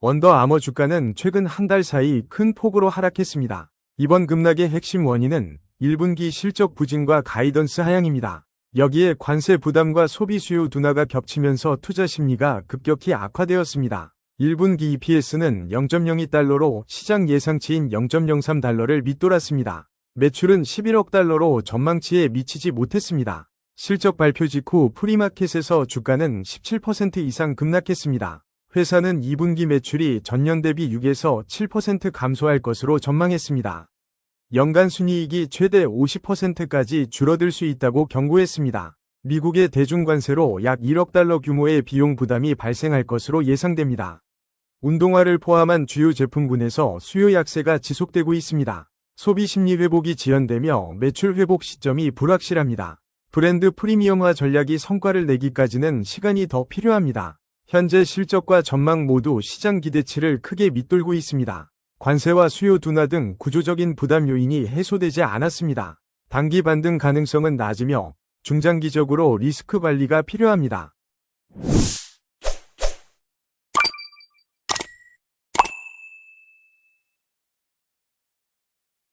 원더 아머 주가는 최근 한 달 사이 큰 폭으로 하락했습니다. 이번 급락의 핵심 원인은 1분기 실적 부진과 가이던스 하향입니다. 여기에 관세 부담과 소비 수요 둔화가 겹치면서 투자 심리가 급격히 악화되었습니다. 1분기 EPS는 0.02달러로 시장 예상치인 0.03달러를 밑돌았습니다. 매출은 11억 달러로 전망치에 미치지 못했습니다. 실적 발표 직후 프리마켓에서 주가는 17% 이상 급락했습니다. 회사는 2분기 매출이 전년 대비 6에서 7% 감소할 것으로 전망했습니다. 연간 순이익이 최대 50%까지 줄어들 수 있다고 경고했습니다. 미국의 대중관세로 약 1억 달러 규모의 비용 부담이 발생할 것으로 예상됩니다. 운동화를 포함한 주요 제품군에서 수요 약세가 지속되고 있습니다. 소비 심리 회복이 지연되며 매출 회복 시점이 불확실합니다. 브랜드 프리미엄화 전략이 성과를 내기까지는 시간이 더 필요합니다. 현재 실적과 전망 모두 시장 기대치를 크게 밑돌고 있습니다. 관세와 수요 둔화 등 구조적인 부담 요인이 해소되지 않았습니다. 단기 반등 가능성은 낮으며 중장기적으로 리스크 관리가 필요합니다.